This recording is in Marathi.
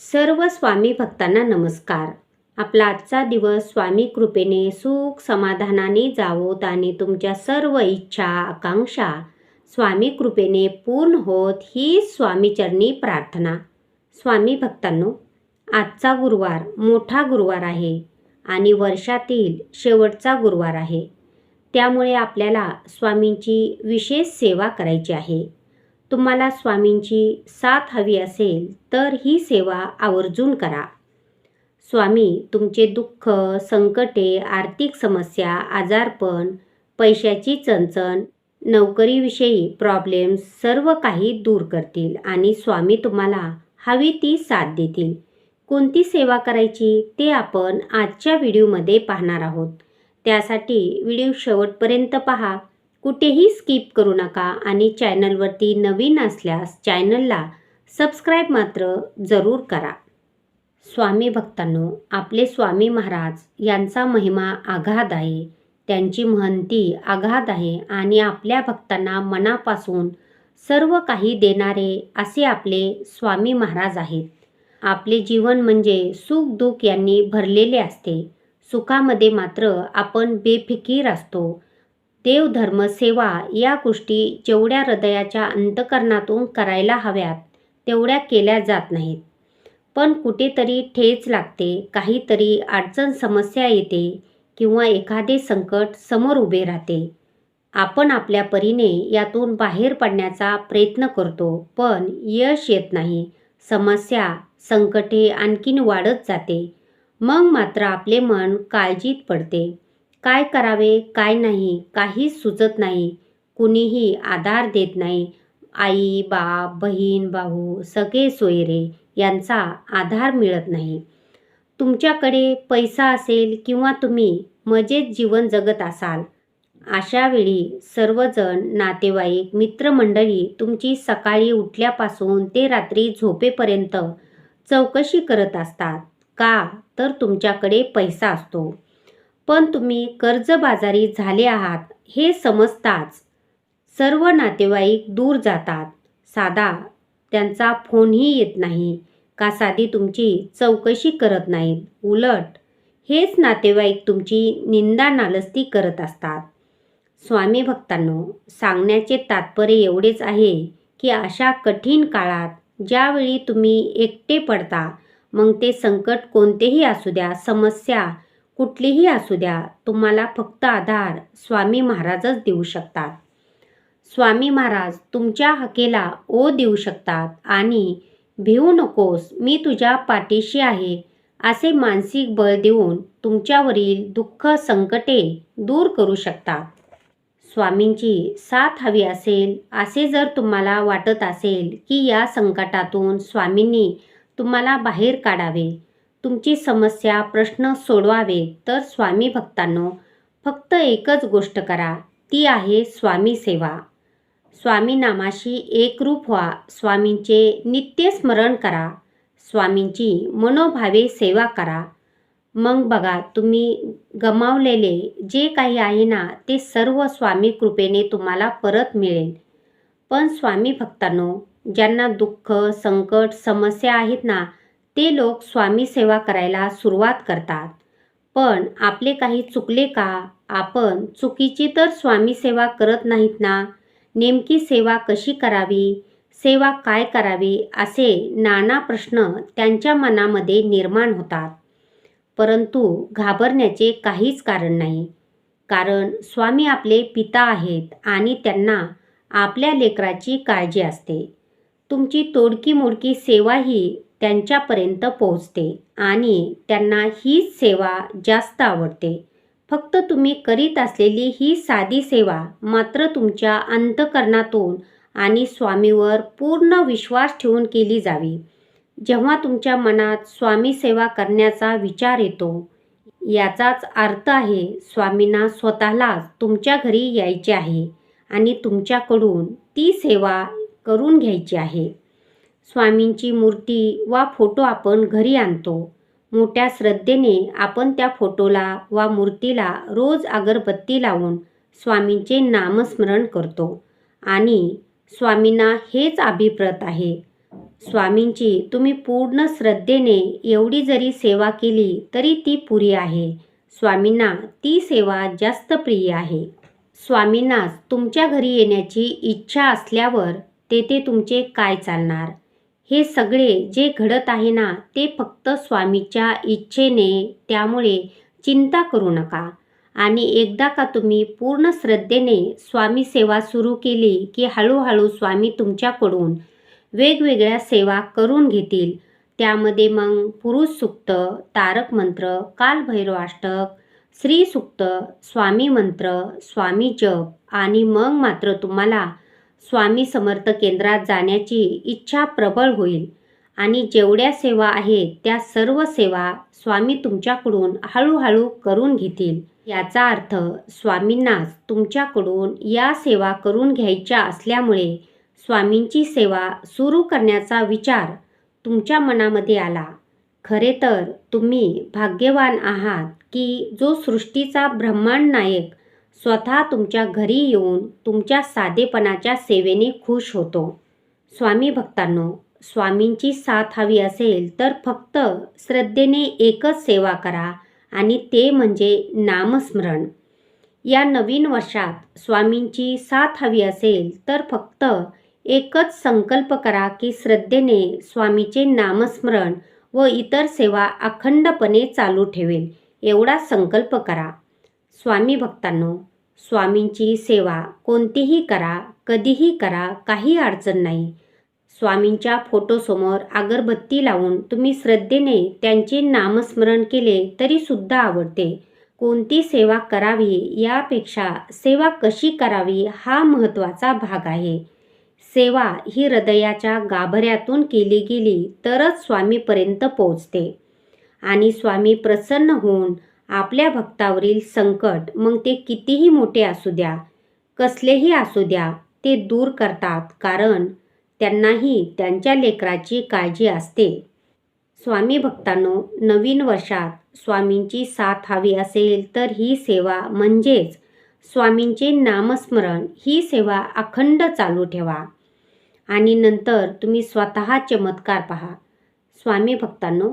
सर्व स्वामी भक्तांना नमस्कार. आपला आजचा दिवस स्वामी कृपेने सुख समाधानाने जावोत आणि तुमच्या सर्व इच्छा आकांक्षा स्वामी कृपेने पूर्ण होत ही स्वामीचरणी प्रार्थना. स्वामी भक्तांनो आजचा गुरुवार मोठा गुरुवार आहे आणि वर्षातील शेवटचा गुरुवार आहे. त्यामुळे आपल्याला स्वामींची विशेष सेवा करायची आहे. तुम्हाला स्वामींची साथ हवी असेल तर ही सेवा आवर्जून करा. स्वामी तुमचे दुःख संकटे आर्थिक समस्या आजारपण पैशाची चणचण नोकरीविषयी प्रॉब्लेम्स सर्व काही दूर करतील आणि स्वामी तुम्हाला हवी ती साथ देतील. कोणती सेवा करायची ते आपण आजच्या व्हिडिओमध्ये पाहणार आहोत. त्यासाठी व्हिडिओ शेवटपर्यंत पहा. कुठेही स्किप करू नका आणि चॅनलवरती नवीन असल्यास चॅनलला सबस्क्राईब मात्र जरूर करा. स्वामी भक्तांनो आपले स्वामी महाराज यांचा महिमा आघात आहे. त्यांची महंती आघात आहे आणि आपल्या भक्तांना मनापासून सर्व काही देणारे असे आपले स्वामी महाराज आहेत. आपले जीवन म्हणजे सुख दुःख यांनी भरलेले असते. सुखामध्ये मात्र आपण बेफिकीर असतो. देवधर्म सेवा या गोष्टी जेवढ्या हृदयाच्या अंतकरणातून करायला हव्यात तेवढ्या केल्या जात नाहीत. पण कुठेतरी ठेच लागते काहीतरी अडचण समस्या येते किंवा एखादे संकट समोर उभे राहते. आपण आपल्या परीने यातून बाहेर पडण्याचा प्रयत्न करतो पण यश येत नाही. समस्या संकटे आणखीन वाढत जाते. मग मात्र आपले मन काळजीत पडते. काय करावे काय नाही काहीच सुचत नाही. कुणीही आधार देत नाही. आई बाप बहीण भाऊ सगळे सोयरे यांचा आधार मिळत नाही. तुमच्याकडे पैसा असेल किंवा तुम्ही मजेत जीवन जगत असाल अशा वेळी सर्वजण नातेवाईक मित्रमंडळी तुमची सकाळी उठल्यापासून ते रात्री झोपेपर्यंत चौकशी करत असतात. का? तर तुमच्याकडे पैसा असतो. पण तुम्ही कर्जबाजारी झाले आहात हे समजताच सर्व नातेवाईक दूर जातात. साधा त्यांचा फोनही येत नाही. का साधी तुमची चौकशी करत नाहीत? उलट हेच नातेवाईक तुमची निंदा नालस्ती करत असतात. स्वामी भक्तांनो सांगण्याचे तात्पर्य एवढेच आहे की अशा कठीण काळात ज्यावेळी तुम्ही एकटे पडता मग ते संकट कोणतेही असू द्या समस्या कुठलीही असू द्या तुम्हाला फक्त आधार स्वामी महाराजच देऊ शकतात. स्वामी महाराज तुमच्या हकेला ओ देऊ शकतात आणि भिवू नकोस मी तुझ्या पाठीशी आहे असे मानसिक बळ देऊन तुमच्यावरील दुःख संकटे दूर करू शकतात. स्वामींची साथ हवी असेल असे जर तुम्हाला वाटत असेल की या संकटातून स्वामींनी तुम्हाला बाहेर काढावे तुमची समस्या प्रश्न सोडवावे तर स्वामी भक्तांनो फक्त एकच गोष्ट करा ती आहे स्वामी सेवा. स्वामी नामाशी एकरूप व्हा स्वामींचे नित्य स्मरण करा स्वामींची मनोभावे सेवा करा. मग बघा तुम्ही गमावलेले जे काही आहे ना ते सर्व स्वामी कृपेने तुम्हाला परत मिळेल. पण स्वामी भक्तांनो ज्यांना दुःख संकट समस्या आहेत ना ते लोक स्वामी सेवा करायला सुरुवात करतात. पण आपले काही चुकले का? आपण चुकीची तर स्वामी सेवा करत नाहीत ना? नेमकी सेवा कशी करावी? सेवा काय करावी? असे नाना प्रश्न त्यांच्या मनामध्ये निर्माण होतात. परंतु घाबरण्याचे काहीच कारण नाही. कारण स्वामी आपले पिता आहेत आणि त्यांना आपल्या लेकराची काळजी असते. तुमची तोडकी मोडकी सेवा ही त्यांच्यापर्यंत पोहोचते आणि त्यांना हीच सेवा जास्त आवडते. फक्त तुम्ही करीत असलेली ही साधी सेवा मात्र तुमच्या अंतकरणातून आणि स्वामीवर पूर्ण विश्वास ठेवून केली जावी. जेव्हा तुमच्या मनात स्वामी सेवा करण्याचा विचार येतो याचाच अर्थ आहे स्वामींना स्वतःलाच तुमच्या घरी यायचे आहे आणि तुमच्याकडून ती सेवा करून घ्यायची आहे. स्वामींची मूर्ती वा फोटो आपण घरी आणतो. मोठ्या श्रद्धेने आपण त्या फोटोला वा मूर्तीला रोज अगरबत्ती लावून स्वामींचे नामस्मरण करतो. आणि स्वामींना हेच अभिप्रत आहे. स्वामींची तुम्ही पूर्ण श्रद्धेने एवढी जरी सेवा केली तरी ती पुरी आहे. स्वामींना ती सेवा जास्त प्रिय आहे. स्वामींनाच तुमच्या घरी येण्याची इच्छा असल्यावर तेथे तुमचे काय चालणार? हे सगळे जे घडत आहे ना ते फक्त स्वामीच्या इच्छेने त्यामुळे चिंता करू नका. आणि एकदा का तुम्ही पूर्ण श्रद्धेने स्वामी सेवा सुरू केली की हळूहळू स्वामी तुमच्याकडून वेगवेगळ्या सेवा करून घेतील. त्यामध्ये मग पुरुष सुक्त तारक मंत्र कालभैरवाष्टक स्त्री सुक्त स्वामी मंत्र स्वामी जप आणि मग मात्र तुम्हाला स्वामी समर्थ केंद्रात जाण्याची इच्छा प्रबळ होईल. आणि जेवढ्या सेवा आहेत त्या सर्व सेवा स्वामी तुमच्याकडून हळूहळू करून घेतील. याचा अर्थ स्वामींनाच तुमच्याकडून या सेवा करून घ्यायच्या असल्यामुळे स्वामींची सेवा सुरू करण्याचा विचार तुमच्या मनामध्ये आला. खरे तर तुम्ही भाग्यवान आहात की जो सृष्टीचा ब्रह्मांड नायक स्वतः तुमच्या घरी येऊन तुमच्या साधेपणाच्या सेवेने खुश होतो. स्वामी भक्तांनो स्वामींची साथ हवी असेल तर फक्त श्रद्धेने एकच सेवा करा आणि ते म्हणजे नामस्मरण. या नवीन वर्षात स्वामींची साथ हवी असेल तर फक्त एकच संकल्प करा की श्रद्धेने स्वामीचे नामस्मरण व इतर सेवा अखंडपणे चालू ठेवेल. एवढा संकल्प करा. स्वामी भक्तांनो स्वामींची सेवा कोणतीही करा कधीही करा काही अडचण नाही. स्वामींच्या फोटोसमोर अगरबत्ती लावून तुम्ही श्रद्धेने त्यांचे नामस्मरण केले तरीसुद्धा आवडते. कोणती सेवा करावी यापेक्षा सेवा कशी करावी हा महत्त्वाचा भाग आहे. सेवा ही हृदयाच्या गाभऱ्यातून केली गेली तरच स्वामीपर्यंत पोचते आणि स्वामी प्रसन्न होऊन आपल्या भक्तावरील संकट मग ते कितीही मोठे असू द्या कसलेही असू द्या ते दूर करतात कारण त्यांनाही त्यांच्या लेकराची काळजी असते. स्वामी भक्तांनो नवीन वर्षात स्वामींची साथ हवी असेल तर ही सेवा म्हणजेच स्वामींचे नामस्मरण ही सेवा अखंड चालू ठेवा. आणि नंतर तुम्ही स्वतः चमत्कार पहा. स्वामी भक्तांनो